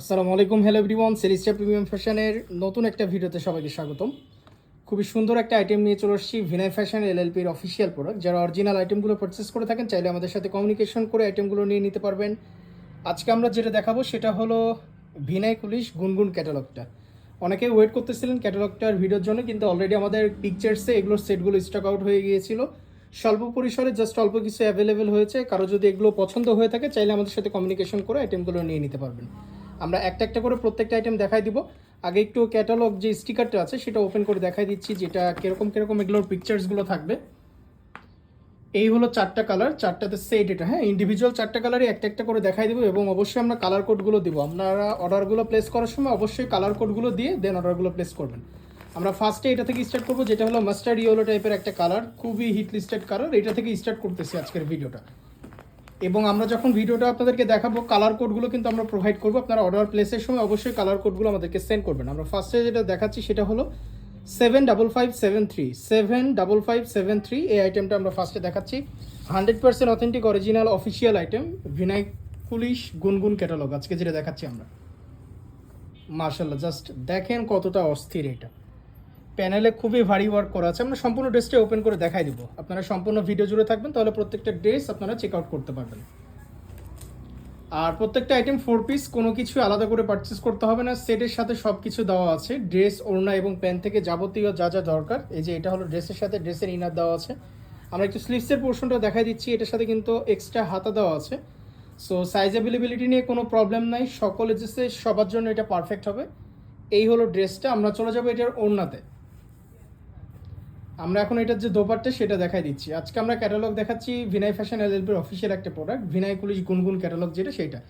আসসালামু আলাইকুম। Hello everyone সেলিস্টা premium ফ্যাশনের নতুন একটা ভিডিওতে সবাইকে স্বাগতম। খুবই সুন্দর একটা আইটেম নিয়ে চলে আসছি ভিনাই ফ্যাশন এলএলপির অফিসিয়াল প্রোডাক্ট যারা অরিজিনাল আইটেমগুলো পারচেস করে থাকেন, চাইলে আমাদের সাথে কমিউনিকেশন করে আইটেমগুলো নিয়ে নিতে পারবেন। আজকে আমরা যেটা দেখাবো, সেটা হলো ভিনাই পুলিশ গুনগুন ক্যাটালগটা অনেকে ওয়েট করতেছিলেন ক্যাটালগটার ভিডিওর জন্য, কিন্তু অলরেডি আমাদের পিকচার্সে এগুলোর সেটগুলো স্টক আউট হয়ে গিয়েছিল। স্বল্প পরিসরে জাস্ট অল্প কিছু অ্যাভেলেবেল হয়েছে। কারও যদি এগুলো পছন্দ হয়ে থাকে, চাইলে আমাদের সাথে কমিউনিকেশন করে আইটেমগুলো নিয়ে নিতে পারবেন। আমরা একটা একটা করে প্রত্যেকটা আইটেম দেখাই দিব। আগে একটু ক্যাটালগ যে স্টিকারটা আছে, সেটা ওপেন করে দেখাই দিচ্ছি, যেটা কীরকম কীরকম এগুলোর পিকচার্সগুলো থাকবে। এই হলো চারটা কালার চারটাতে সেট এটা। হ্যাঁ ইন্ডিভিজুয়াল চারটা কালারই একটা একটা করে দেখাই দিব এবং অবশ্যই আমরা কালার কোডগুলো দিব। আপনারা অর্ডারগুলো প্লেস করার সময় অবশ্যই কালার কোডগুলো দিয়ে দেন অর্ডারগুলো প্লেস করবেন। আমরা ফার্স্টে এটা থেকে স্টার্ট করব, যেটা হলো মাস্টার্ড ইয়েলো টাইপের একটা কালার খুবই হিট লিস্টেড কালার এটা থেকে স্টার্ট করতেছি আজকের ভিডিওটা এবং আমরা যখন ভিডিওটা আপনাদেরকে দেখাবো কালার কোডগুলো কিন্তু আমরা প্রোভাইড করব। আপনারা অর্ডার প্লেসের সময় অবশ্যই কালার কোডগুলো আমাদেরকে সেন্ড করবেন। আমরা ফার্স্টে যেটা দেখাচ্ছি সেটা হলো seven double five seven three seven double five seven three এই আইটেমটা আমরা ফার্স্টে দেখাচ্ছি। Hundred percent authentic original official item Vinay police Gungun catalogue আজকে যেটা দেখাচ্ছি আমরা। মার্শাল্লাহ জাস্ট দেখেন কতটা অস্থির এটা। প্যানেলে খুবই ভারী ওয়ার্ক করা আছে। আমরা সম্পূর্ণ ড্রেসটা ওপেন করে দেখাই দিব। আপনারা সম্পূর্ণ ভিডিও জুড়ে থাকবেন, তাহলে প্রত্যেকটা ড্রেস আপনারা চেক আউট করতে পারবেন। আর প্রত্যেকটা আইটেম ফোর পিস কোনো কিছু আলাদা করে পারচেস করতে হবে না। সেটের সাথে সব কিছু দেওয়া আছে। ড্রেস ওড়না এবং প্যান্ট থেকে যাবতীয় যা যা দরকার। এই যে এটা হলো ড্রেসের সাথে ড্রেসের ইনার দেওয়া আছে। আমরা একটু স্লিভসের পোর্শনটা দেখাই দিচ্ছি। এটার সাথে কিন্তু এক্সট্রা হাতা দেওয়া আছে। সো সাইজ অ্যাভেলেবিলিটি নিয়ে কোনো প্রবলেম নাই। সকল এজেসে সবার জন্য এটা পারফেক্ট হবে। এই হলো ড্রেসটা আমরা চলে যাব এটার ওড়নাতে। আমরা এখন এটার যে দোপারটা সেটা দেখাই দিচ্ছি। আজকে আমরা ক্যাটালগ দেখাচ্ছি ভিনাই ফ্যাশন এল এলএলপির অফিসিয়াল একটা প্রোডাক্ট ভিনাই কুলিশ গুনগুন ক্যাটালগ যেটা সেটা।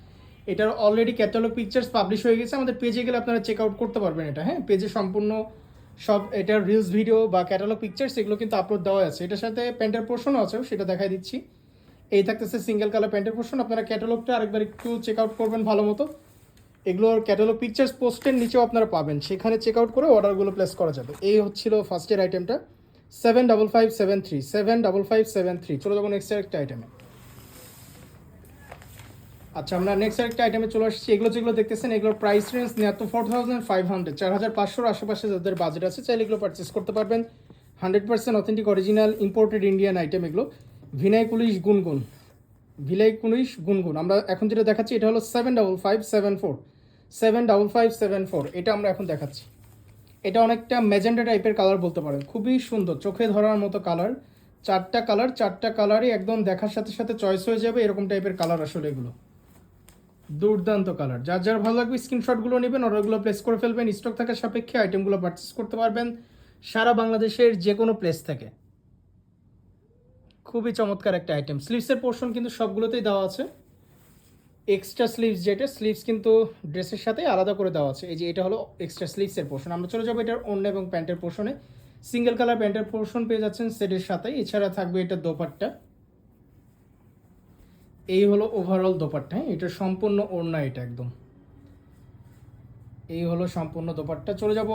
এটার অলরেডি ক্যাটালগ পিকচার্স পাবলিশ হয়ে গেছে। আমাদের পেজে গেলে আপনারা চেক আউট করতে পারবেন এটা হ্যাঁ? পেজে সম্পূর্ণ সব এটার রিলস ভিডিও বা ক্যাটালগ পিকচার্স এগুলো কিন্তু আপলোড দেওয়া আছে। এটার সাথে প্যান্টের পোর্শনও আছে, সেটা দেখাই দিচ্ছি। এই থাকতেছে সিঙ্গেল কালার প্যান্টের পোর্শন আপনারা ক্যাটালগটা আরেকবার একটু চেক আউট করবেন ভালো মতো। এগুলোর ক্যাটালগ পিকচার্স পোস্টের নিচেও আপনারা পাবেন। সেখানে চেক আউট করে অর্ডারগুলো প্লেস করা যাবে। এই হচ্ছিল ফার্স্টের আইটেমটা seven double five seven three seven double five seven three চলে যাব নেক্সট একটা আইটেমে আচ্ছা আমরা নেক্সট একটা আইটেমে চলে আসছি। এগুলো যেগুলো দেখতেছেন, এগুলোর প্রাইস রেঞ্জ নিয়ে তো ফোর থাউজেন্ড ফাইভ হান্ড্রেড চার হাজার পাঁচশোর আশেপাশে যাদের বাজেট আছে, চাইলে এগুলো পারচেস করতে পারবেন। Hundred percent authentic original imported Indian item এগুলো। ভিনাই পুলিশ গুনগুন ভিলাই পুলিশ গুনগুন আমরা এখন যেটা দেখাচ্ছি, এটা হলো seven double five seven four seven double five seven four এটা আমরা এখন দেখাচ্ছি। এটা অনেকটা ম্যাজেন্ডা টাইপের কালার বলতে পারেন। খুবই সুন্দর, চোখে ধরার মতো কালার চারটা কালার চারটা কালারই একদম দেখার সাথে সাথে চয়েস হয়ে যাবে, এরকম টাইপের কালার আসলে এগুলো। দুর্দান্ত কালার যার যার ভালো লাগবে স্ক্রিনশটগুলো নেবেন অর্ডারগুলো প্লেস করে ফেলবেন। স্টক থাকার সাপেক্ষে আইটেমগুলো পারচেস করতে পারবেন সারা বাংলাদেশের যে কোনো প্লেস থেকে। খুবই চমৎকার একটা আইটেম স্লিভসের পোর্শন কিন্তু সবগুলোতেই দেওয়া আছে। এক্সট্রা স্লিভস যেটা স্লিভস কিন্তু ড্রেসের সাথে আলাদা করে দেওয়া আছে। এই যে এটা হলো এক্সট্রা স্লিভসের পোর্শন আমরা চলে যাব এটার অন্য এবং প্যান্টের পোর্শনে সিঙ্গেল কালার প্যান্টের পোর্শন পেয়ে যাচ্ছেন সেটের সাথে। এছাড়া থাকবে এটা দোপাট্টা। এই হলো ওভারঅল দোপাট্টা হ্যাঁ? এটা সম্পূর্ণ ওড়না এটা একদম। এই হলো সম্পূর্ণ দোপাট্টা। চলে যাব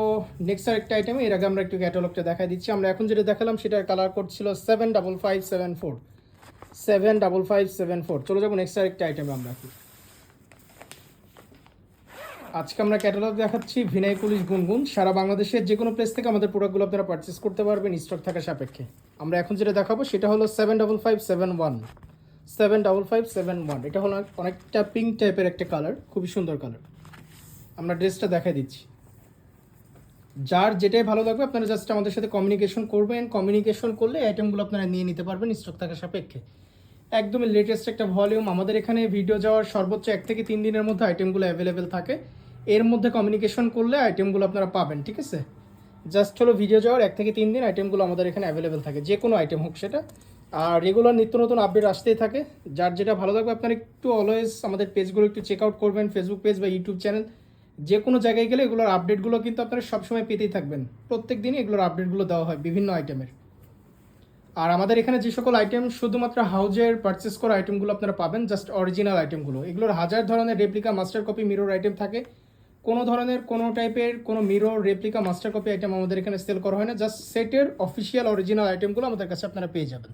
নেক্সট আর একটা আইটেমে এর আগে আমরা একটু ক্যাটালগটা দেখাই দিচ্ছি। আমরা এখন যেটা দেখালাম, সেটার কালার কোড ছিল seven double five seven four seven double five seven four চলে যাব নেক্সট আরেকটা আইটেমে আমরা এখন। আজকে আমরা ক্যাটালগ দেখাচ্ছি ভিনাই পুলিশ গুনগুন। সারা বাংলাদেশের যে কোনো প্লেস থেকে আমাদের প্রোডাক্টগুলো আপনারা পারচেস করতে পারবেন স্টক থাকা সাপেক্ষে। আমরা এখন যেটা দেখাবো সেটা হলো seven double five seven one seven double five seven one এটা হলো অনেকটা পিঙ্ক টাইপের একটা কালার খুবই সুন্দর কালার আমরা ড্রেসটা দেখাই দিচ্ছি। যার যেটাই ভালো লাগবে আপনারা জাস্ট আমাদের সাথে কমিউনিকেশন করবেন। কমিউনিকেশন করলে আইটেমগুলো আপনারা নিয়ে নিতে পারবেন স্টক থাকা সাপেক্ষে। একদমই লেটেস্ট একটা ভলিউম আমাদের এখানে ভিডিও যাওয়ার সর্বোচ্চ এক থেকে তিন দিনের মধ্যে আইটেমগুলো অ্যাভেলেবেল থাকে। এর মধ্যে কমিউনিকেশন করলে আইটেমগুলো আপনারা পাবেন, ঠিক আছে? জাস্ট হলো ভিডিও যাওয়ার এক থেকে তিন দিন আইটেমগুলো আমাদের এখানে অ্যাভেলেবেল থাকে, যে কোনো আইটেম হোক সেটা। আর রেগুলার নিত্য নতুন আপডেট আসতেই থাকে। যার যেটা ভালো লাগবে, আপনারা একটু অলওয়েজ আমাদের পেজগুলো একটু চেক আউট করবেন ফেসবুক পেজ বা ইউটিউব চ্যানেল যে কোনো জায়গায় গেলে এগুলোর আপডেটগুলো কিন্তু আপনারা সবসময় পেতেই থাকবেন। প্রত্যেক দিনই এগুলোর আপডেটগুলো দেওয়া হয় বিভিন্ন আইটেমের আর আমাদের এখানে যে সকল আইটেম শুধুমাত্র হাউজের পারচেস করা আইটেমগুলো আপনারা পাবেন জাস্ট অরিজিনাল আইটেমগুলো এগুলোর হাজার ধরনের replica master copy mirror item থাকে। কোনো ধরনের, কোনো টাইপের কোনো mirror replica master copy item আমাদের এখানে সেল করা হয় না জাস্ট সেটের অফিসিয়াল অরিজিনাল আইটেমগুলো আমাদের কাছে আপনারা পেয়ে যাবেন।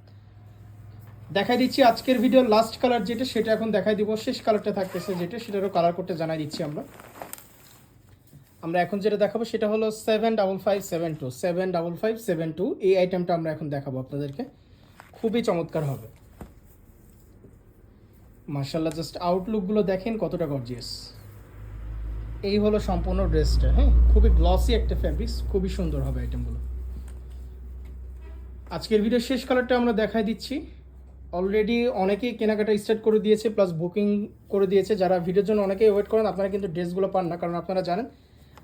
দেখাই দিচ্ছি আজকের ভিডিও লাস্ট কালার যেটা, সেটা এখন দেখাই দিব। শেষ কালারটা থাকতেছে যেটা, সেটারও কালার করতে জানাই দিচ্ছি আমরা। আমরা এখন যেটা দেখাবো সেটা হলো seven double five seven two seven double five seven two এই আইটেমটা আমরা এখন দেখাবো আপনাদেরকে। খুবই চমৎকার হবে। মার্শাল্লাহ জাস্ট আউটলুকগুলো দেখেন কতটা গর্জিয়াস এই হলো সম্পূর্ণ ড্রেসটা হ্যাঁ? খুবই গ্লসি একটা ফ্যাব্রিক্স খুবই সুন্দর হবে আইটেমগুলো আজকের ভিডিও শেষ কালারটা আমরা দেখাই দিচ্ছি। অলরেডি অনেকেই কেনাকাটা স্টার্ট করে দিয়েছে প্লাস বুকিং করে দিয়েছে। যারা ভিডিওর জন্য অনেকেই ওয়েট করেন, আপনারা কিন্তু ড্রেসগুলো পান না, কারণ আপনারা জানেন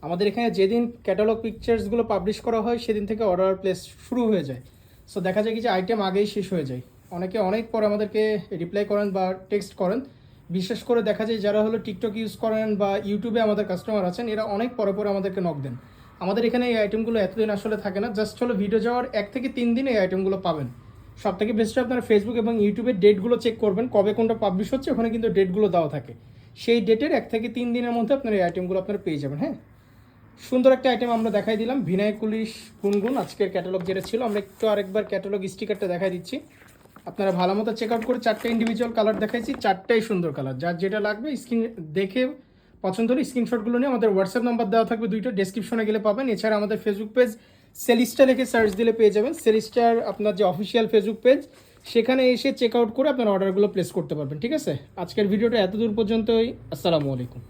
আমাদের এখানে যেদিন ক্যাটালগ পিকচার্সগুলো পাবলিশ করা হয়, সেদিন থেকে অর্ডার প্লেস শুরু হয়ে যায়। সো দেখা যায় কি যে আইটেম আগেই শেষ হয়ে যায়। অনেকে অনেক পর আমাদেরকে রিপ্লাই করেন বা টেক্সট করেন। বিশেষ করে দেখা যায় যারা হলো টিকটক ইউজ করেন বা ইউটিউবে আমাদের কাস্টমার আছেন, এরা অনেক পরে পরে আমাদেরকে নক দেন। আমাদের এখানে এই আইটেমগুলো এতদিন আসলে থাকে না জাস্ট হলো ভিডিও যাওয়ার এক থেকে তিন দিন এই আইটেমগুলো পাবেন। সব থেকে বেস্ট আপনারা ফেসবুক এবং ইউটিউবের ডেটগুলো চেক করবেন, কবে কোনটা পাবলিশ হচ্ছে, ওখানে কিন্তু ডেটগুলো দেওয়া থাকে। সেই ডেটের এক থেকে তিন দিনের মধ্যে আপনার এই আইটেমগুলো আপনারা পেয়ে যাবেন হ্যাঁ? সুন্দর একটা আইটেম আমরা দেখাই দিলাম। ভিনায় কুলিশ গুনগুন আজকের ক্যাটালগ যেটা ছিল, আমরা একটু আরেকবার ক্যাটালগ স্টিকারটা দেখাই দিচ্ছি। আপনারা ভালো মতো চেক আউট করে চারটে ইন্ডিভিজুয়াল কালার দেখাইছি, চারটাই সুন্দর কালার যার যেটা লাগবে স্ক্রিন দেখে পছন্দ হলে স্ক্রিনশটগুলো নিয়ে আমাদের হোয়াটসঅ্যাপ নাম্বার দেওয়া থাকবে, দুইটা ডেসক্রিপশনে গেলে পাবেন। এছাড়া আমাদের ফেসবুক পেজ সেলিস্টা লিখে সার্চ দিলে পেয়ে যাবেন। সেলিস্টার আপনার যে অফিসিয়াল ফেসবুক পেজ সেখানে এসে চেক আউট করে আপনার অর্ডারগুলো প্লেস করতে পারবেন, ঠিক আছে? আজকের ভিডিওটা এত দূর পর্যন্তই, আসসালামু আলাইকুম।